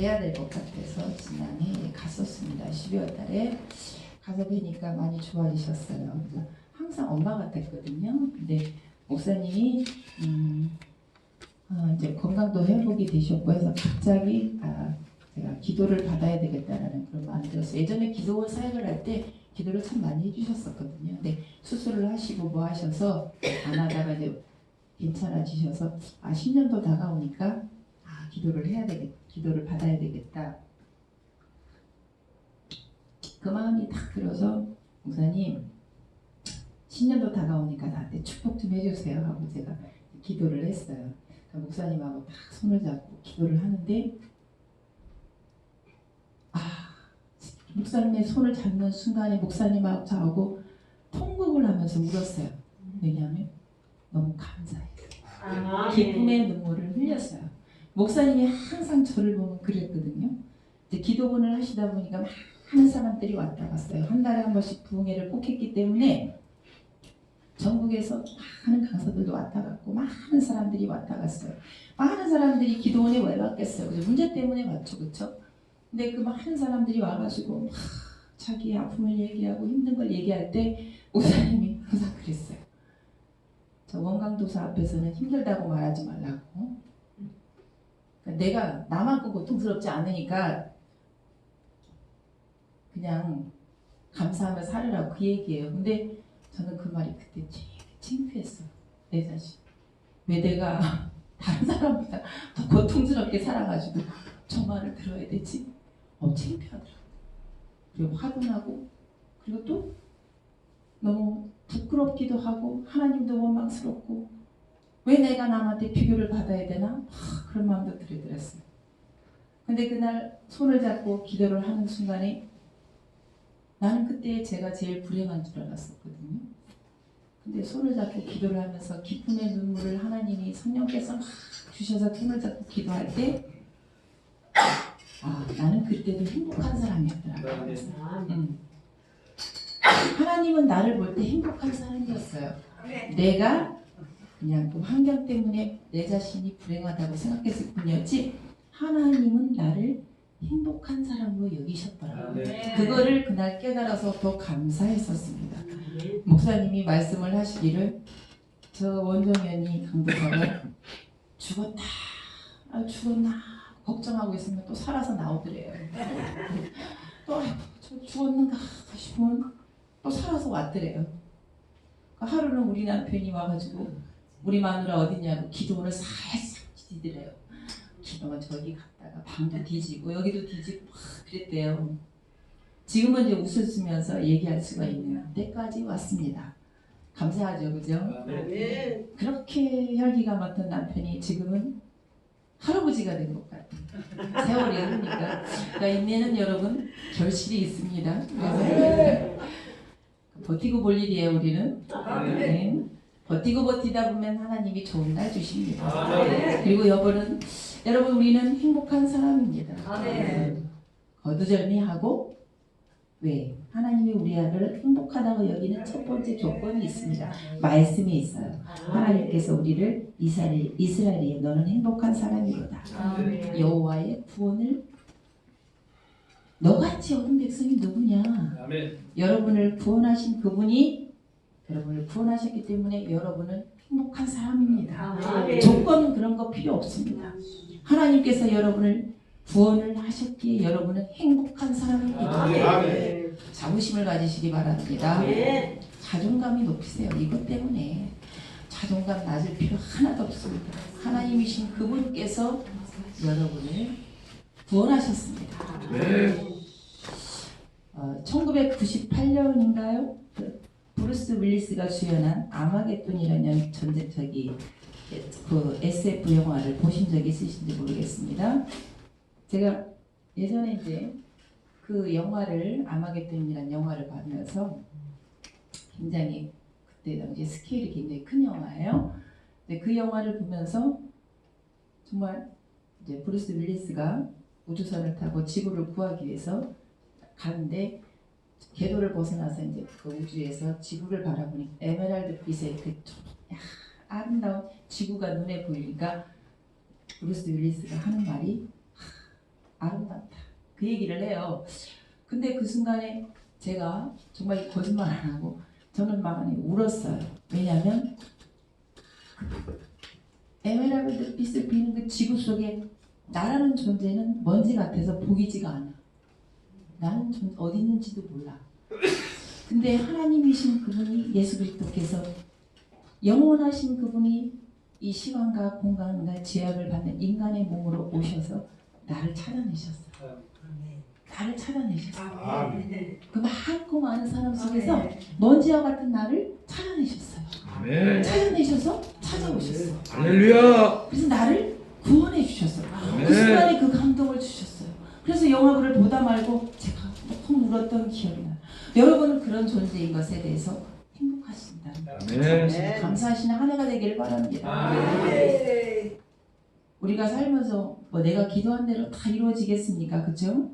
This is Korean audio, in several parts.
뵈야 될 것 같아서 지난해 갔었습니다. 12월 달에 가서 뵈니까 많이 좋아지셨어요. 항상 엄마 같았거든요. 근데 목사님이 음, 아, 이제 건강도 회복이 되셨고 해서 갑자기 아, 제가 기도를 받아야 되겠다라는 그런 마음이 들었어요. 예전에 기도원 사역을 할 때 기도를 참 많이 해주셨었거든요. 근데 수술을 하시고 뭐 하셔서 안 하다가 이제 괜찮아지셔서 아 10년도 다가오니까 아 기도를 해야 되겠 기도를 받아야 되겠다. 그 마음이 딱 들어서 목사님 10년도 다가오니까 나한테 축복 좀 해주세요 하고 제가 기도를 했어요. 그러니까 목사님하고 딱 손을 잡고 기도를 하는데 아 목사님의 손을 잡는 순간에 목사님하고 저하고 통곡을 하면서 울었어요. 왜냐하면 너무 감사해요. 기쁨의 눈물을 흘렸어요. 목사님이 항상 저를 보면 그랬거든요. 이제 기도문을 하시다 보니까 많은 사람들이 왔다 갔어요. 한 달에 한 번씩 부흥회를 꼭 했기 때문에 전국에서 많은 강사들도 왔다 갔고 많은 사람들이 왔다 갔어요. 많은 사람들이 기도원에 왜 왔겠어요? 문제 때문에 왔죠, 그렇죠? 근데 그 많은 사람들이 와가지고 막 자기의 아픔을 얘기하고 힘든 걸 얘기할 때 목사님이 항상 그랬어요. 저 원강도사 앞에서는 힘들다고 말하지 말라고. 그러니까 내가 나만큼 고통스럽지 않으니까 그냥 감사하며 살으라고 그 얘기예요. 근데 저는 그 말이 그때 제일 창피했어요. 내 자신. 왜 내가 다른 사람보다 더 고통스럽게 살아가지고 저 말을 들어야 되지? 어, 창피하더라고. 그리고 화도 나고, 그리고 또 너무 부끄럽기도 하고, 하나님도 원망스럽고, 왜 내가 남한테 비교를 받아야 되나? 하, 그런 마음도 들더랬어요. 근데 그날 손을 잡고 기도를 하는 순간에 나는 그때 제가 제일 불행한 줄 알았었거든요. 근데 손을 잡고 기도를 하면서 기쁨의 눈물을 하나님이 성령께서 막 주셔서 손을 잡고 기도할 때 아, 나는 그때도 행복한 사람이었더라. 음. 하나님은 나를 볼 때 행복한 사람이었어요. 내가 그냥 그 환경 때문에 내 자신이 불행하다고 생각했을 뿐이었지 하나님은 나를 행복한 사람으로 여기셨더라고요. 그거를 그날 깨달아서 더 감사했었습니다. 목사님이 말씀을 하시기를 저 원정현이 강도사가 죽었다 아, 죽었나 걱정하고 있으면 또 살아서 나오더래요. 또 저 죽었는가 싶으면 또 살아서 왔더래요. 그 하루는 우리 남편이 와가지고 우리 마누라 어디냐고 기도원을 살짝 뒤지더래요. 기도원 저기 갔다가 방도 뒤지고 여기도 뒤지고 막 그랬대요. 지금은 이제 웃으면서 얘기할 수가 있는 때까지 왔습니다. 감사하죠, 그죠? 그렇게 혈기가 맡은 남편이 지금은 할아버지가 된 것 같아요. 세월이 흐르니까. 그러니까 인내는 여러분 결실이 있습니다. 그래서 버티고 볼 일이에요, 우리는. 네. 버티고 버티다 보면 하나님이 좋은 날 주십니다. 그리고 여러분은 여러분 우리는 행복한 사람입니다. 거두절미하고 왜 하나님이 우리 아를 행복하다고 여기는 첫 번째 조건이 있습니다. 말씀이 있어요. 하나님께서 우리를 이스라엘 이스라엘이 너는 행복한 사람이로다. 여호와의 구원을 너같이 얻은 백성이 누구냐? 여러분을 구원하신 그분이 여러분을 구원하셨기 때문에 여러분은 행복한 사람입니다. 조건 그런 거 필요 없습니다. 하나님께서 여러분을 구원을 하셨기에 여러분은 행복한 사람입니다. 자부심을 가지시기 바랍니다. 자존감이 높으세요. 이것 때문에 자존감 낮을 필요 하나도 없습니다. 하나님이신 그분께서 여러분을 구원하셨습니다. 어, 1998년인가요? 그 브루스 윌리스가 주연한 아마겟돈이라는 전쟁적이 그 SF 영화를 보신 적이 있으신지 모르겠습니다. 제가 예전에 이제 그 영화를 아마겟돈이라는 영화를 보면서 굉장히 그때 당시 스케일이 굉장히 큰 영화예요. 근데 그 영화를 보면서 정말 이제 브루스 윌리스가 우주선을 타고 지구를 구하기 위해서 가는데 궤도를 벗어나서 이제 그 우주에서 지구를 바라보니 에메랄드 빛의 그 야, 아름다운 지구가 눈에 보이니까 브루스 윌리스가 하는 말이 아름답다. 그 얘기를 해요. 근데 그 순간에 제가 정말 거짓말 안 하고 저는 막 울었어요. 왜냐하면 에메랄드 빛을 비는 그 지구 속에 나라는 존재는 먼지 같아서 보이지가 않아. 나는 존- 어디 있는지도 몰라. 근데 하나님이신 그분이 예수 그리스도께서 영원하신 그분이 이 시간과 공간과 제약을 받는 인간의 몸으로 오셔서 나를 찾아내셨어요. 나를 찾아내셨어요. 그 많고 많은 사람 속에서 먼지와 같은 나를 찾아내셨어요. 아멘. 찾아내셔서 찾아오셨어요. 할렐루야. 그래서 나를 구원해 주셨어요. 그 아멘. 순간에 그 감동을 주셨어요. 그래서 영화를 보다 말고 제가 너무 울었던 기억이 나요. 여러분은 그런 존재인 것에 대해서 행복하십니다. 아멘. 감사하시는 한 해가 되기를 바랍니다. 우리가 살면서 뭐 내가 기도한 대로 다 이루어지겠습니까? 그죠?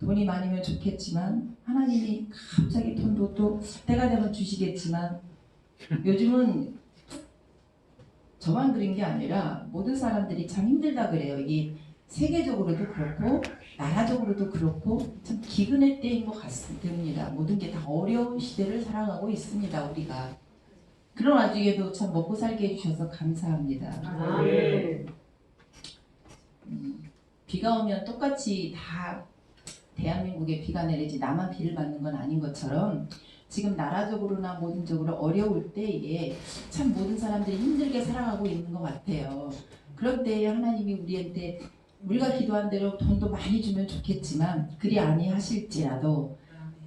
돈이 많으면 좋겠지만 하나님이 갑자기 돈도 또 때가 되면 주시겠지만 요즘은 저만 그런 게 아니라 모든 사람들이 참 힘들다 그래요. 이게 세계적으로도 그렇고 나라적으로도 그렇고 참 기근의 때인 것 같습니다. 모든 게 다 어려운 시대를 살아가고 있습니다. 우리가 그런 와중에도 참 먹고 살게 해주셔서 감사합니다. 음, 비가 오면 똑같이 다 대한민국에 비가 내리지 나만 비를 맞는 건 아닌 것처럼 지금 나라적으로나 모든적으로 어려울 때에 참 모든 사람들이 힘들게 살아가고 있는 것 같아요. 그럴 때에 하나님이 우리한테 우리가 기도한 대로 돈도 많이 주면 좋겠지만 그리 아니하실지라도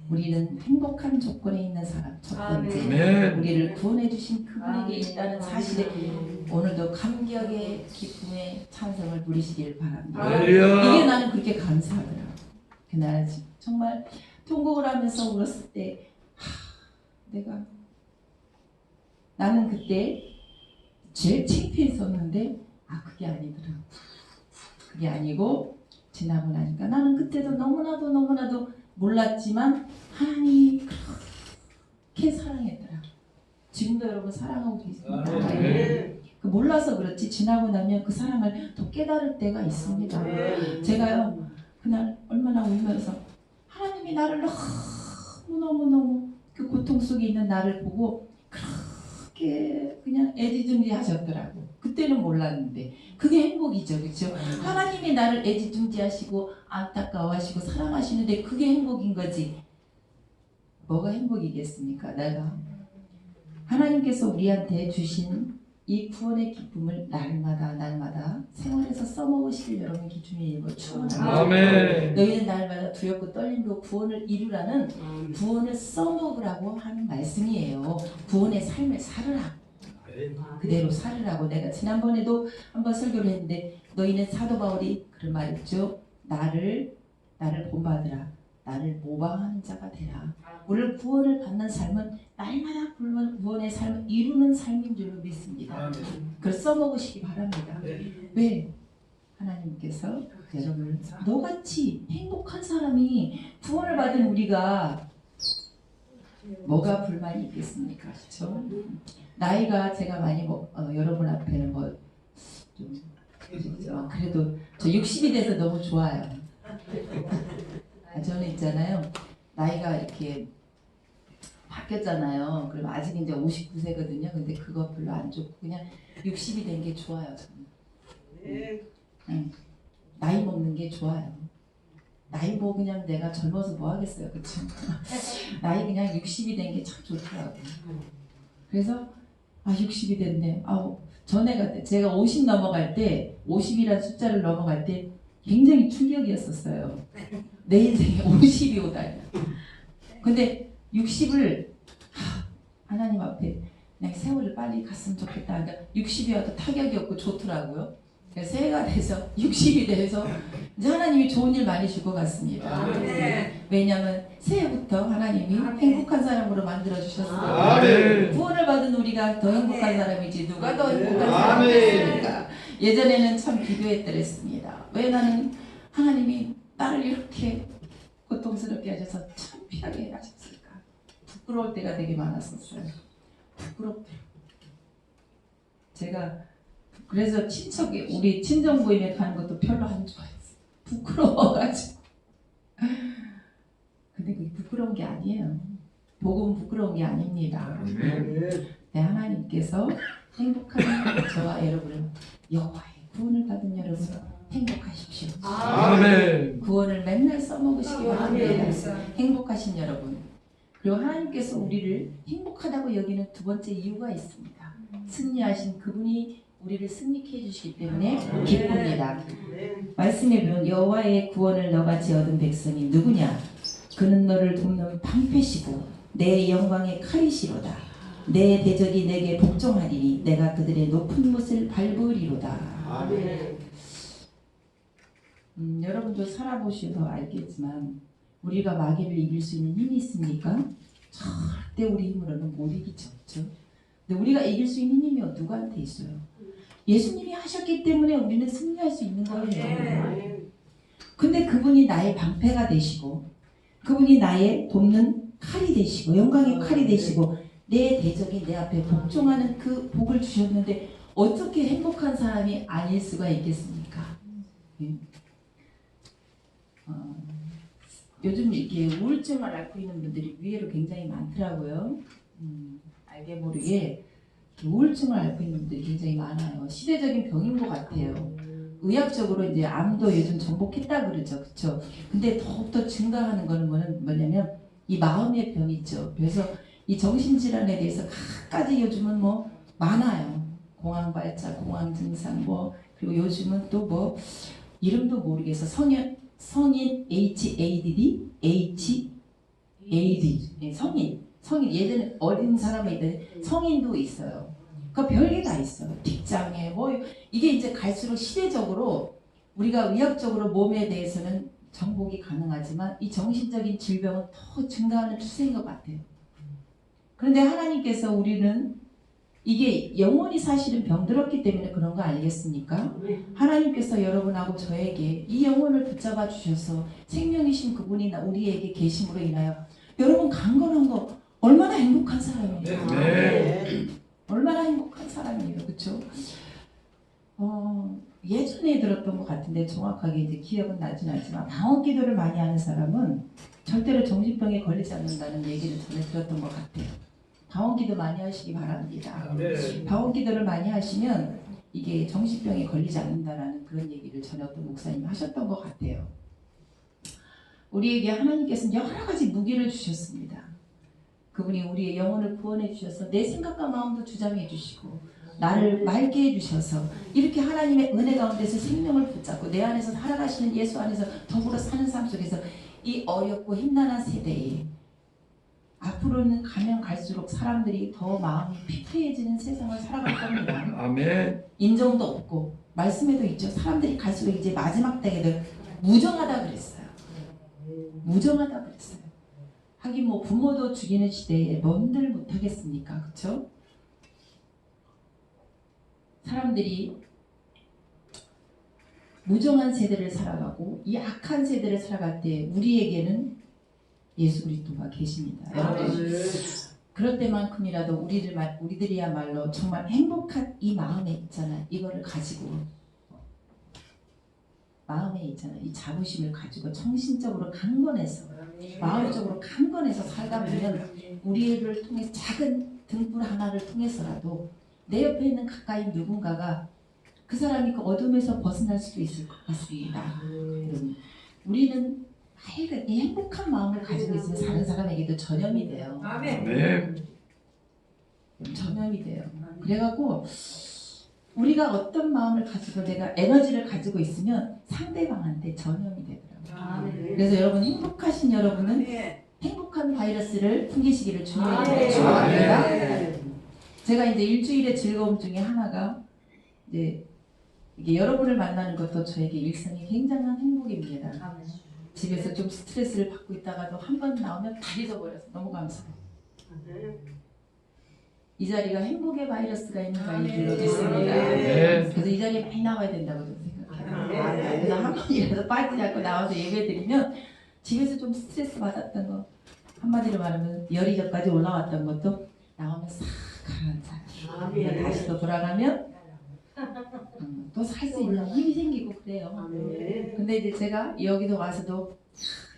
우리는 행복한 조건에 있는 사람 첫 번째 아멘. 우리를 구원해 주신 그분에게 있다는 사실에 오늘도 감격의 기쁨의 찬성을 부리시길 바랍니다. 이게 할렐루야. 나는 그렇게 감사하더라. 그날 정말 통곡을 하면서 울었을 때 하, 내가 나는 그때 제일 창피했었는데 아 그게 아니더라. 그게 아니고 지나고 나니까 나는 그때도 너무나도 너무나도 몰랐지만 하나님이 그렇게 사랑했더라. 지금도 여러분 사랑하고 계십니다. 아멘. 그 몰라서 그렇지 지나고 나면 그 사랑을 더 깨달을 때가 있습니다. 제가요 그날 얼마나 울면서 하나님이 나를 너무 너무 너무 그 고통 속에 있는 나를 보고 그렇게 그냥 애지중지하셨더라고. 그때는 몰랐는데 그게 행복이죠, 그렇죠? 하나님이 나를 애지중지하시고 안타까워하시고 사랑하시는데 그게 행복인 거지. 뭐가 행복이겠습니까? 내가 하나님께서 우리한테 주신 이 구원의 기쁨을 날마다 날마다 생활에서 써먹으실 여러분 기준이 뭐 축원합니다. 아멘. 너희는 날마다 두렵고 떨림으로 구원을 이루라는 구원을 써먹으라고 하는 말씀이에요. 구원의 삶을 살으라. 그대로 살으라고 내가 지난번에도 한번 설교를 했는데 너희는 사도 바울이 그런 말했죠. 나를 나를 본받으라. 나를 모방하는 자가 되라. 우리를 구원을 받는 삶은 날마다 구원의 삶을 이루는 삶인 줄로 믿습니다. 그걸 써먹으시기 바랍니다. 왜? 하나님께서 여러분을 너같이 행복한 사람이 구원을 받은 우리가 뭐가 불만이 있겠습니까? 그렇죠? 나이가 제가 많이 먹, 어, 여러분 앞에는 뭐좀 어, 그래도 저 60이 돼서 너무 좋아요. 아, 저는 있잖아요. 나이가 이렇게 바뀌었잖아요. 그럼 아직 이제 59세거든요. 근데 그거 별로 안 좋고 그냥 60이 된 게 좋아요. 저는. 나이 먹는 게 좋아요. 나이 뭐 그냥 내가 젊어서 뭐 하겠어요, 그렇죠? 나이 그냥 60이 된 게 참 좋더라고요. 그래서 아 60이 됐네. 아우 전에가 제가 50 넘어갈 때 50이라는 숫자를 넘어갈 때 굉장히 충격이었었어요. 내 인생에 50이 오다니. 근데 60을 하나님 앞에 그냥 세월을 빨리 갔으면 좋겠다. 그러니까 60이 와도 타격이 없고 좋더라고요. 그래서 새해가 돼서 60이 돼서 이제 하나님이 좋은 일 많이 줄 것 같습니다. 왜냐하면 새해부터 하나님이 행복한 사람으로 만들어 주셨어요. 아멘. 구원을 받은 우리가 더 행복한 사람이지 누가 더 행복한 아멘. 사람이겠습니까? 예전에는 참 비교했더랬습니다. 왜 나는 하나님이 나를 이렇게 고통스럽게 하셔서 창피하게 하셨을까? 부끄러울 때가 되게 많았었어요. 부끄럽더라고요. 제가 그래서 친척이 우리 친정 부임에 가는 것도 별로 안 좋아했어요. 부끄러워가지고. 근데 그게 부끄러운 게 아니에요. 복음 부끄러운 게 아닙니다. 아멘. 네, 하나님께서 행복한 저와 여러분을 여호와의 구원을 받은 여러분 행복하십시오. 아멘. 구원을 맨날 써먹으시기 바랍니다. 행복하신 여러분. 그리고 하나님께서 우리를 행복하다고 여기는 두 번째 이유가 있습니다. 승리하신 그분이 우리를 승리케 해주시기 때문에 기쁩니다. 말씀에 보면 여호와의 구원을 너같이 얻은 백성이 누구냐? 그는 너를 돕는 방패시고 내 영광의 칼이시로다. 내 대적이 내게 복종하리니 내가 그들의 높은 곳을 밟으리로다. 음, 여러분도 살아보셔서 알겠지만 우리가 마귀를 이길 수 있는 힘이 있습니까? 절대 우리 힘으로는 못 이기죠. 그렇죠? 근데 우리가 이길 수 있는 힘이 누구한테 있어요? 예수님이 하셨기 때문에 우리는 승리할 수 있는 거예요. 근데 그분이 나의 방패가 되시고 그분이 나의 돕는 칼이 되시고 영광의 칼이 되시고 내 대적이 내 앞에 복종하는 그 복을 주셨는데 어떻게 행복한 사람이 아닐 수가 있겠습니까? 예. 어, 요즘 이렇게 우울증을 앓고 있는 분들이 의외로 굉장히 많더라고요. 음, 알게 모르게 우울증을 앓고 있는 분들이 굉장히 많아요. 시대적인 병인 것 같아요. 의학적으로 이제 암도 요즘 정복했다 그러죠, 그렇죠? 근데 더욱더 증가하는 거는 뭐냐면 이 마음의 병 있죠. 그래서 이 정신질환에 대해서 각가지 요즘은 뭐 많아요. 공황 발작, 공황 증상 뭐 그리고 요즘은 또 뭐 이름도 모르겠어 성인 성인 HADD HAD 네, 성인 성인 예전에 어린 사람이 있는데 성인도 있어요. 그 별게 다 있어. 직장에 뭐 이게 이제 갈수록 시대적으로 우리가 의학적으로 몸에 대해서는 정복이 가능하지만 이 정신적인 질병은 더 증가하는 추세인 것 같아요. 그런데 하나님께서 우리는 이게 영원히 사실은 병들었기 때문에 그런 거 아니겠습니까? 하나님께서 여러분하고 저에게 이 영혼을 붙잡아 주셔서 생명이신 그분이 나- 우리에게 계심으로 인하여 여러분 강건한 거 얼마나 행복한 사람이에요. 네. 얼마나 행복한 사람이에요, 그렇죠? 어, 예전에 들었던 것 같은데 정확하게 이제 기억은 나진 않지만 방언 기도를 많이 하는 사람은 절대로 정신병에 걸리지 않는다는 얘기를 전에 들었던 것 같아요. 방언 기도 많이 하시기 바랍니다. 아멘. 방언 기도를 많이 하시면 이게 정신병에 걸리지 않는다라는 그런 얘기를 전에 어떤 목사님이 하셨던 것 같아요. 우리에게 하나님께서는 여러 가지 무기를 주셨습니다. 그분이 우리의 영혼을 구원해 주셔서 내 생각과 마음도 주장해 주시고 나를 맑게 해 주셔서 이렇게 하나님의 은혜 가운데서 생명을 붙잡고 내 안에서 살아가시는 예수 안에서 더불어 사는 삶 속에서 이 어렵고 힘난한 세대에 앞으로는 가면 갈수록 사람들이 더 마음이 피폐해지는 세상을 살아갈 겁니다. 아멘. 인정도 없고 말씀에도 있죠. 사람들이 갈수록 이제 마지막 때에는 무정하다 그랬어요. 무정하다 그랬어요. 하긴 뭐 부모도 죽이는 시대에 뭔들 못하겠습니까? 그렇죠? 사람들이 무정한 세대를 살아가고 이 악한 세대를 살아갈 때 우리에게는 예수 그리스도가 계십니다. 여러분 그럴 때만큼이라도 우리들 말 우리들이야말로 정말 행복한 이 마음에 있잖아. 이거를 가지고 마음에 있잖아. 이 자부심을 가지고 정신적으로 강건해서 마음적으로 강건해서 살다 보면 우리를 통해 작은 등불 하나를 통해서라도 내 옆에 있는 가까이 누군가가 그 사람이 그 어둠에서 벗어날 수도 있을 것 같습니다. 여러분, 우리는 하여간 이 행복한 마음을 가지고 있으면 다른 사람에게도 전염이 돼요. 아멘. 전염이 돼요. 그래갖고 우리가 어떤 마음을 가지고 내가 에너지를 가지고 있으면 상대방한테 전염이 되더라고요. 그래서 여러분 행복하신 여러분은 행복한 바이러스를 풍기시기를 주님께 축원합니다. 제가 이제 일주일의 즐거움 중에 하나가 이제 이게 여러분을 만나는 것도 저에게 일상의 굉장한 행복입니다. 집에서 좀 스트레스를 받고 있다가도 한 번 나오면 다 잊어버려서 너무 감사해요. 이 자리가 행복의 바이러스가 있는 자리로 믿습니다. 네. 그래서 이 자리에 많이 나와야 된다고 생각해요. 그래서 한 번이라도 빠지지 않고 나와서 예배 드리면 집에서 좀 스트레스 받았던 거 한마디로 말하면 열이 저까지 올라왔던 것도 나오면 싹 가라앉아. 다시 또 돌아가면 음, 또살 수 있는 힘이 생기고 그래요. 근데 이제 제가 여기서 와서도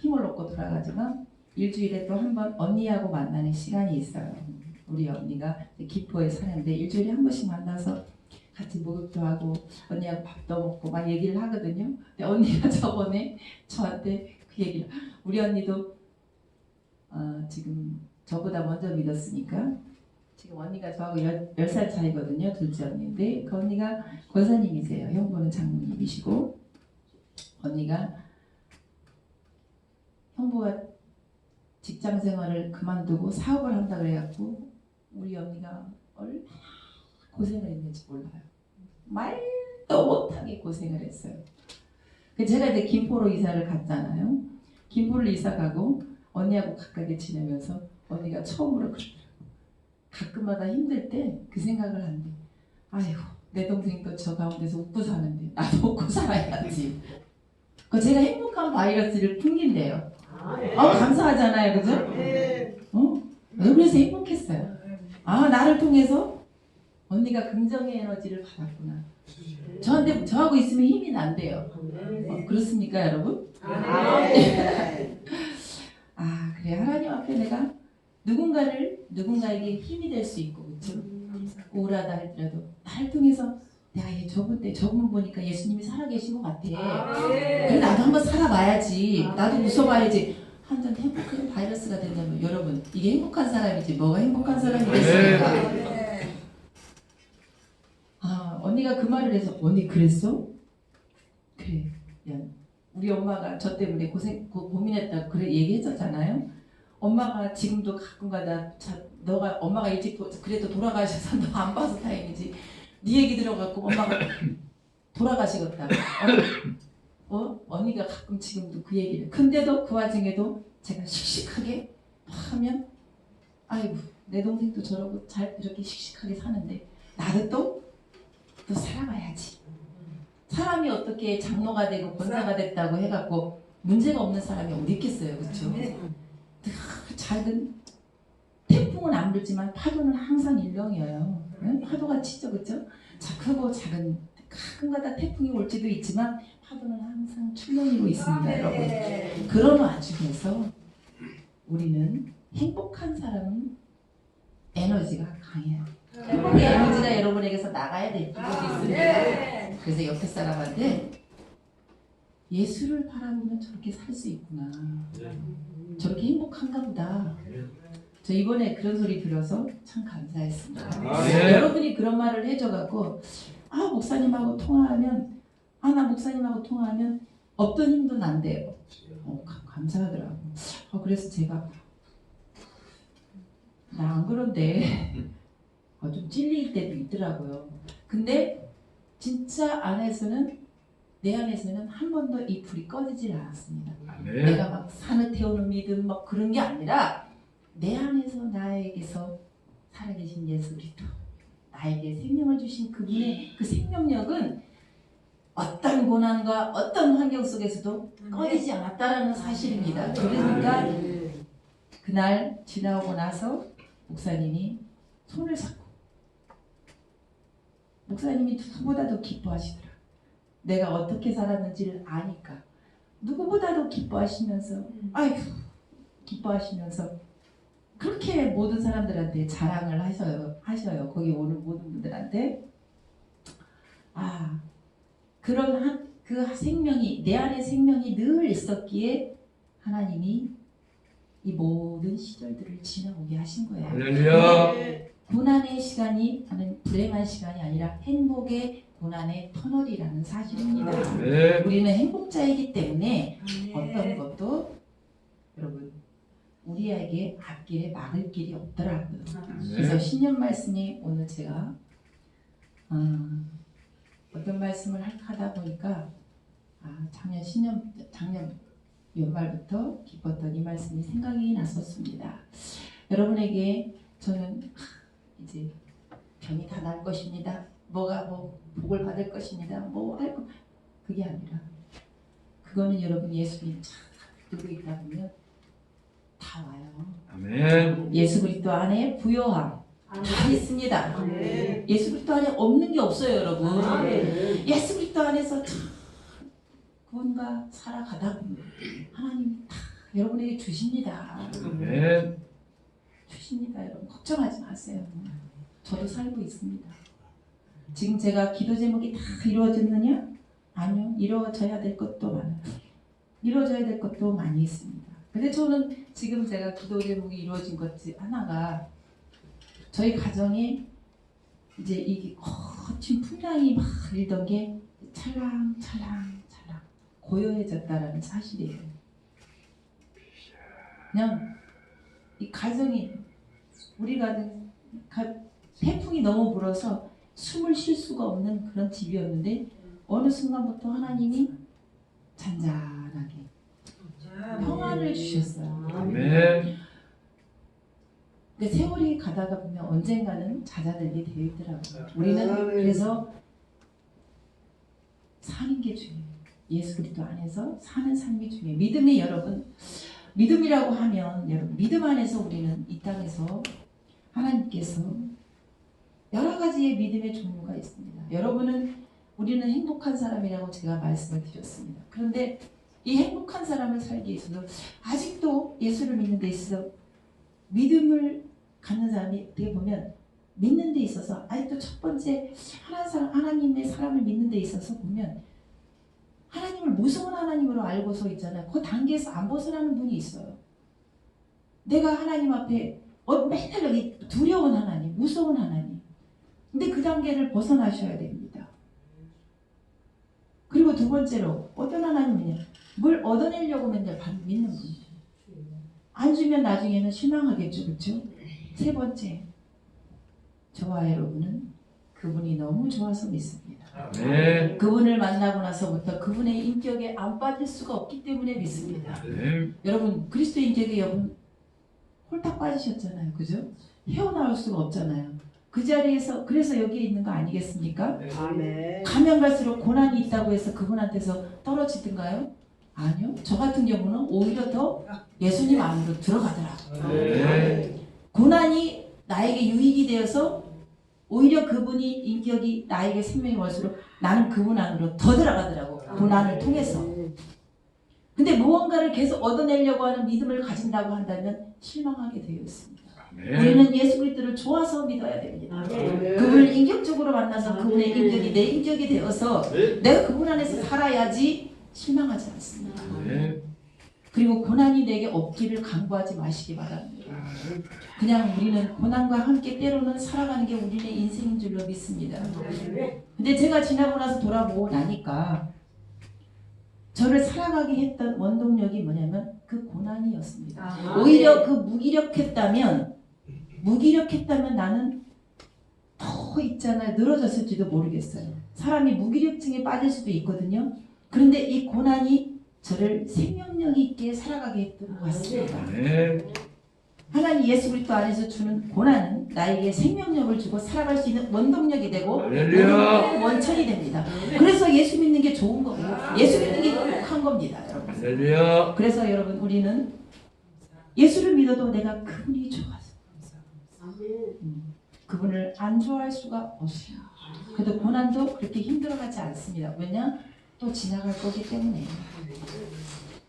힘을 얻고 돌아가지만 일주일에 또 한 번 언니하고 만나는 시간이 있어요. 우리 언니가 기포에 사는데 일주일에 한 번씩 만나서 같이 목욕도 하고 언니하고 밥도 먹고 막 얘기를 하거든요. 근데 언니가 저번에 저한테 그 얘기를 우리 언니도 어, 지금 저보다 먼저 믿었으니까 지금 언니가 저하고 열, 10 살 차이거든요. 둘째 언니인데 그 언니가 권사님이세요. 형부는 장모님이시고 언니가 형부가 직장 생활을 그만두고 사업을 한다 그래갖고 우리 언니가 얼마나 고생을 했는지 몰라요. 말도 못하게 고생을 했어요. 그 제가 이제 김포로 이사를 갔잖아요. 김포를 이사 가고 언니하고 가깝게 지내면서 언니가 처음으로 그러더라고요. 가끔마다 힘들 때 그 생각을 한대. 아이고 내 동생도 저 가운데서 웃고 사는데 나도 웃고 살아야지. 그 제가 행복한 바이러스를 풍긴대요. 아 감사하잖아요, 그죠? 어? 그래서 행복했어요. 아 나를 통해서 언니가 긍정의 에너지를 받았구나. 저한테 저하고 있으면 힘이 난대요. 어, 그렇습니까, 여러분? 아 그래 하나님 앞에 내가 누군가를 누군가에게 힘이 될 수 있고 그렇죠? 우울하다 할지라도 나를 통해서 야, 얘 저분 때 저분 보니까 예수님이 살아계신 것 같아. 그래 나도 한번 살아봐야지. 나도 웃어봐야지. 한잔 행복한 바이러스가 된다면 여러분 이게 행복한 사람이지 뭐가 행복한 사람이겠습니까? 아 언니가 그 말을 해서 언니 그랬어? 그래 야 우리 엄마가 저 때문에 고생 고, 고민했다 그래 얘기했었잖아요. 엄마가 지금도 가끔가다 자, 너가 엄마가 일찍 도, 그래도 돌아가셔서 너 안 봐서 다행이지. 네 얘기 들어갖고 엄마가 돌아가시겠다. 어? 어? 언니가 가끔 지금도 그 얘기를. 근데도 그 와중에도 제가 씩씩하게 하면 아이고 내 동생도 저러고 잘 이렇게 씩씩하게 사는데 나도 또 또 살아가야지. 사람이 어떻게 장로가 되고 권사가 됐다고 해갖고 문제가 없는 사람이 어디 있겠어요, 그렇죠? 작은 태풍은 안 불지만 파도는 항상 일렁여요. 응? 파도가 치죠, 그렇죠? 자, 크고 작은 가끔가다 태풍이 올지도 있지만 파도는 항상 출렁이고 있습니다, 여러분. 그런 와중에서 우리는 행복한 사람은 에너지가 강해요. 행복의 에너지가 여러분에게서 나가야 될 필요가 있습니다. 그래서 옆에 사람한테 예수를 바라보면 저렇게 살 수 있구나. 저렇게 행복한가 보다. 저 이번에 그런 소리 들어서 참 감사했습니다. 아, 네. 여러분이 그런 말을 해줘갖고 아 목사님하고 통화하면 아 나 목사님하고 통화하면 없던 힘도 난대요. 어, 가- 감사하더라고. 어, 그래서 제가 나 안 그런데 어, 좀 찔릴 때도 있더라고요. 근데 진짜 안에서는 내 안에서는 한 번도 이 불이 꺼지질 않았습니다. 네. 내가 막 산을 태우는 믿음 막 그런 게 아니라 내 안에서 나에게서 살아계신 예수 그리스도 나에게 생명을 주신 그분의 그 생명력은 어떤 고난과 어떤 환경 속에서도 꺼지지 않았다라는 사실입니다. 그러니까 그날 지나오고 나서 목사님이 손을 잡고 목사님이 누구보다도 기뻐하시더라. 내가 어떻게 살았는지를 아니까 누구보다도 기뻐하시면서 아이고 기뻐하시면서 그렇게 모든 사람들한테 자랑을 하셔요 하셔요 거기 오는 모든 분들한테 아 그런 한, 그 생명이 내 안에 생명이 늘 있었기에 하나님이 이 모든 시절들을 지나오게 하신 거예요. 할렐루야. 고난의 시간이 나는 불행한 시간이 아니라 행복의 고난의 터널이라는 사실입니다. 네. 우리는 행복자이기 때문에 어떤 것도 여러분 우리에게 앞길에 막을 길이 없더라고요. 그래서 네. 신년 말씀이 오늘 제가 어, 어떤 말씀을 하- 하다 보니까 아, 작년 신년 작년 연말부터 기뻤던 이 말씀이 생각이 났었습니다. 여러분에게 저는 하, 이제 병이 다 날 것입니다. 뭐가 뭐 복을 받을 것입니다. 뭐할 거 그게 아니라 그거는 여러분 예수님 참 들고 있다 보면 다 와요. 아멘. 예수 그리스도 안에 부요함 다 있습니다. 아멘. 예수 그리스도 안에 없는 게 없어요, 여러분. 아멘. 예수 그리스도 안에서 참 그분과 살아가다 보면 하나님 다 여러분에게 주십니다. 아멘. 주십니다, 여러분. 걱정하지 마세요. 저도 살고 있습니다. 지금 제가 기도 제목이 다 이루어졌느냐? 아니요. 이루어져야 될 것도 많아요. 이루어져야 될 것도 많이 있습니다. 근데 저는 지금 제가 기도 제목이 이루어진 것중 하나가 저희 가정에 이제 이 거친 풍랑이 막 일던 게 찰랑 찰랑 찰랑 고요해졌다라는 사실이에요. 그냥 이 가정이 우리 가정 가- 태풍이 너무 불어서 숨을 쉴 수가 없는 그런 집이었는데 어느 순간부터 하나님이 잔잔하게 평안을 주셨어요. 아멘. 근데 세월이 가다가 보면 언젠가는 잦아들게 되어 있더라고요. 우리는 그래서 사는 게 중요해요. 예수 그리스도 안에서 사는 삶이 중요해요. 믿음이 여러분 믿음이라고 하면 여러분 믿음 안에서 우리는 이 땅에서 하나님께서 여러 가지의 믿음의 종류가 있습니다. 여러분은 우리는 행복한 사람이라고 제가 말씀을 드렸습니다. 그런데 이 행복한 사람을 살기 위해서도 아직도 예수를 믿는 데 있어서 믿음을 갖는 사람이 어떻게 보면 믿는 데 있어서 아직도 첫 번째 하나님의 사람을 믿는 데 있어서 보면 하나님을 무서운 하나님으로 알고서 있잖아요. 그 단계에서 안 벗어나는 분이 있어요. 내가 하나님 앞에 어, 맨날 여기 두려운 하나님, 무서운 하나님. 근데 그 단계를 벗어나셔야 됩니다. 그리고 두 번째로 어떤 하나님이냐? 뭘 얻어내려고 맨날 반- 믿는 분이에요. 안 주면 나중에는 실망하겠죠, 그렇죠? 세 번째, 저와 여러분은 그분이 너무 좋아서 믿습니다. 아멘. 그분을 만나고 나서부터 그분의 인격에 안 빠질 수가 없기 때문에 믿습니다. 아멘. 여러분 그리스도 인격에 여러분 홀딱 빠지셨잖아요, 그죠? 헤어나올 수가 없잖아요. 그 자리에서 그래서 여기에 있는 거 아니겠습니까? 아멘. 가면 갈수록 고난이 있다고 해서 그분한테서 떨어지든가요? 아니요. 저 같은 경우는 오히려 더 예수님 안으로 들어가더라. 네. 고난이 나에게 유익이 되어서 오히려 그분이 인격이 나에게 생명이 올수록 나는 그분 안으로 더 들어가더라고. 고난을 통해서. 근데 무언가를 계속 얻어내려고 하는 믿음을 가진다고 한다면 실망하게 되어 있습니다. 아멘. 우리는 예수 그리스도를 좋아서 믿어야 됩니다. 아멘. 그분을 인격적으로 만나서 그분의 인격이 내 인격이 되어서 내가 그분 안에서 살아야지 실망하지 않습니다. 아멘. 그리고 고난이 내게 없기를 강구하지 마시기 바랍니다. 그냥 우리는 고난과 함께 때로는 살아가는 게 우리의 인생인 줄로 믿습니다. 근데 제가 지나고 나서 돌아보고 나니까 저를 살아가게 했던 원동력이 뭐냐면 그 고난이었습니다. 오히려 그 무기력했다면 무기력했다면 나는 더 있잖아요 늘어졌을지도 모르겠어요. 사람이 무기력증에 빠질 수도 있거든요. 그런데 이 고난이 저를 생명력 있게 살아가게 했던 것 같습니다. 아멘. 하나님 예수 그리스도 안에서 주는 고난은 나에게 생명력을 주고 살아갈 수 있는 원동력이 되고. 원동력의 원천이 됩니다. 그래서 예수 믿는 게 좋은 거고 예수 믿는 게 행복한 겁니다, 여러분. 그래서 여러분 우리는 예수를 믿어도 내가 그분이 좋아서 음, 그분을 안 좋아할 수가 없어요. 그래도 고난도 그렇게 힘들어가지 않습니다. 왜냐? 또 지나갈 거기 때문에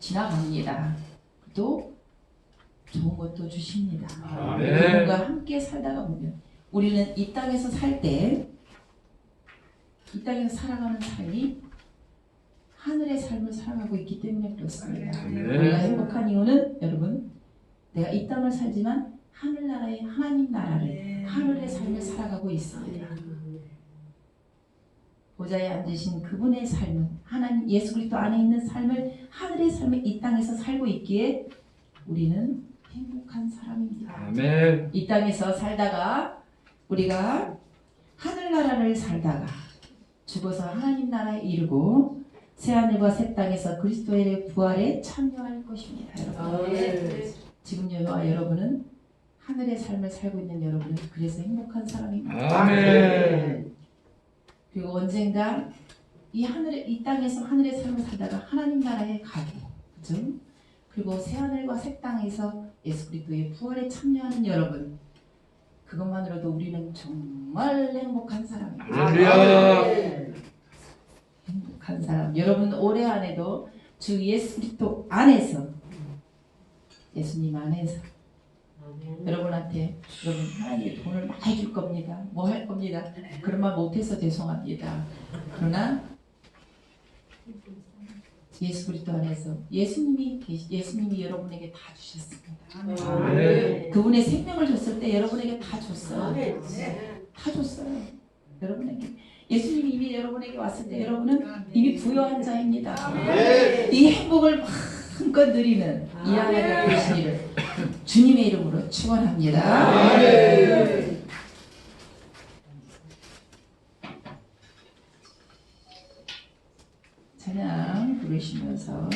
지나갑니다. 또 좋은 것도 주십니다. 그분과 함께 살다가 보면 우리는 이 땅에서 살 때 이 땅에서 살아가는 삶이 하늘의 삶을 살아가고 있기 때문에 그렇습니다. 우리가 아멘. 행복한 이유는 여러분 내가 이 땅을 살지만 하늘나라의 하나님 나라를 하늘의 삶을 살아가고 있습니다. 보좌에 앉으신 그분의 삶은 하나님 예수 그리스도 안에 있는 삶을 하늘의 삶을 이 땅에서 살고 있기에 우리는 행복한 사람입니다. 아멘. 이 땅에서 살다가 우리가 하늘나라를 살다가 죽어서 하나님 나라에 이르고 새 하늘과 새 땅에서 그리스도의 부활에 참여할 것입니다. 여러분. 지금요 여러분은 하늘의 삶을 살고 있는 여러분은 그래서 행복한 사람입니다. 아멘. 그리고 언젠가 이 하늘의 이 땅에서 하늘의 삶을 살다가 하나님 나라에 가고 그죠? 그리고 새 하늘과 새 땅에서 예수 그리스도의 부활에 참여하는 여러분 그것만으로도 우리는 정말 행복한 사람입니다. 할렐루야. 행복한 사람. 여러분 올해 안에도 주 예수 그리스도 안에서 예수님 안에서 여러분한테 여러분 하나님이 돈을 많이 줄 겁니다. 뭐 할 겁니다. 그런 말 못해서 죄송합니다. 그러나 예수 그리스도 안에서 예수님이 계시, 예수님이 여러분에게 다 주셨습니다. 네. 그분의 생명을 줬을 때 여러분에게 다 줬어요. 다 줬어요. 여러분에게 예수님이 이미 여러분에게 왔을 때 여러분은 이미 부여한 자입니다. 이 행복을 마음껏 누리는 이 아내가 되시기를 주님의 이름으로 축원합니다. 찬양 부르시면서